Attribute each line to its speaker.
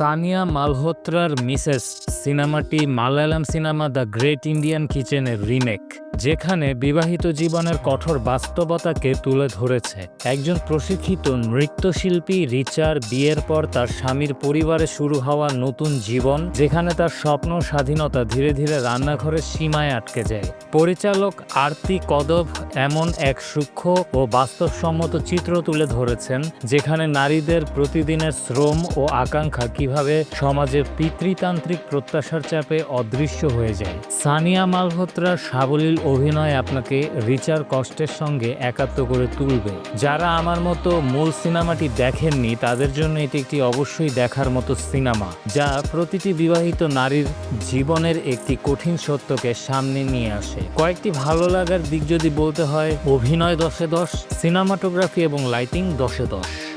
Speaker 1: সানিয়া মালহোত্রার মিসেস সিনেমাটি Malayalam cinema the great Indian কিচেনের রিমেক। যেখানে বিবাহিত জীবনের কঠোর বাস্তবতাকে তুলে ধরেছে। একজন প্রশিক্ষিত নৃত্যশিল্পী রিচার বিয়ের পর তার স্বামীর পরিবারে শুরু হওয়া নতুন জীবন, যেখানে তার স্বপ্ন স্বাধীনতা ধীরে ধীরে রান্নাঘরের সীমায় আটকে যায়। পরিচালক আরতি কদব এমন এক সূক্ষ্ম ও বাস্তবসম্মত চিত্র তুলে ধরেছেন, যেখানে নারীদের প্রতিদিনের শ্রম ও আকাঙ্ক্ষা কীভাবে সমাজের পিতৃতান্ত্রিক প্রত্যাশার চাপে অদৃশ্য হয়ে যায়। সানিয়া মালহোত্রার সাবলীল অভিনয় আপনাকে রিচার কষ্টের সঙ্গে একাত্ম করে তুলবে। যারা আমার মতো মূল সিনেমাটি দেখেননি, তাদের জন্য এটি একটি অবশ্যই দেখার মতো সিনেমা, যা প্রতিটি বিবাহিত নারীর জীবনের একটি কঠিন সত্যকে সামনে নিয়ে আসে। কয়েকটি ভালো লাগার দিক যদি বলতে হয়, অভিনয় দশে দশ, সিনেমাটোগ্রাফি এবং লাইটিং দশে দশ।